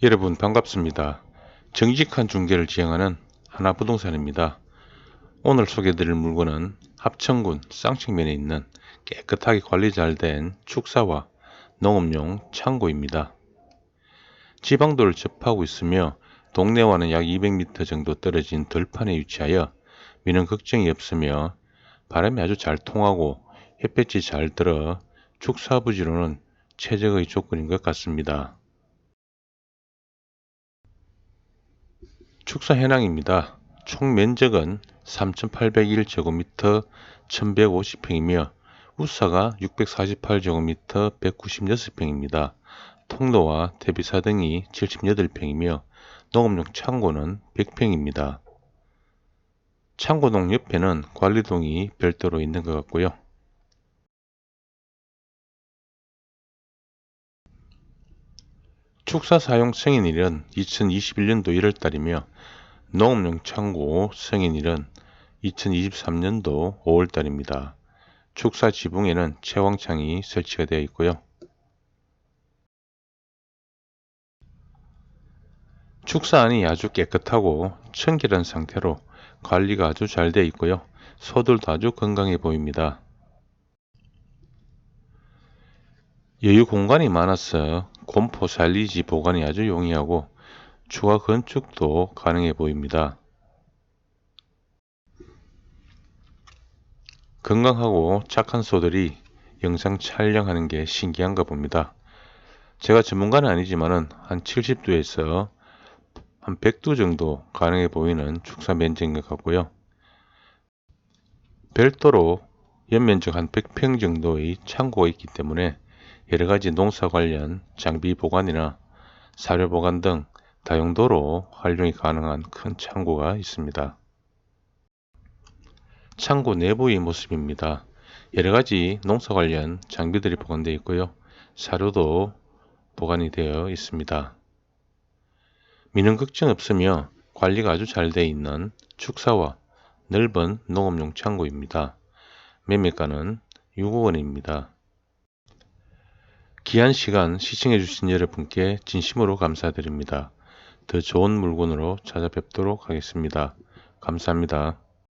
여러분 반갑습니다. 정직한 중개를 지향하는 하나부동산입니다. 오늘 소개드릴 물건은 합천군 쌍측면에 있는 깨끗하게 관리 잘 된 축사와 농업용 창고입니다. 지방도를 접하고 있으며 동네와는 약 200m 정도 떨어진 들판에 위치하여 미는 걱정이 없으며 바람이 아주 잘 통하고 햇볕이 잘 들어 축사 부지로는 최적의 조건인 것 같습니다. 축사 현황입니다. 총 면적은 3,801제곱미터 1,150평이며 우사가 648제곱미터 196평입니다. 통로와 대비사등이 78평이며 농업용 창고는 100평입니다. 창고동 옆에는 관리동이 별도로 있는 것 같고요. 축사 사용 승인일은 2021년도 1월달이며 농업용 창고 승인일은 2023년도 5월달입니다. 축사 지붕에는 채광창이 설치가 되어 있고요. 축사 안이 아주 깨끗하고 청결한 상태로 관리가 아주 잘 되어 있고요. 소들도 아주 건강해 보입니다. 여유 공간이 많아서 곰포 살리지 보관이 아주 용이하고 추가 건축도 가능해 보입니다. 건강하고 착한 소들이 영상 촬영하는 게 신기한가 봅니다. 제가 전문가는 아니지만은 한 70두에서 한 100두 정도 가능해 보이는 축사 면적인 것 같고요. 별도로 연면적 한 100평 정도의 창고가 있기 때문에 여러가지 농사 관련 장비 보관이나 사료 보관 등 다용도로 활용이 가능한 큰 창고가 있습니다. 창고 내부의 모습입니다. 여러가지 농사 관련 장비들이 보관되어 있고요. 사료도 보관이 되어 있습니다. 미는 걱정 없으며 관리가 아주 잘 되어 있는 축사와 넓은 농업용 창고입니다. 매매가는 6억 원입니다. 귀한 시간 시청해 주신 여러분께 진심으로 감사드립니다. 더 좋은 물건으로 찾아뵙도록 하겠습니다. 감사합니다.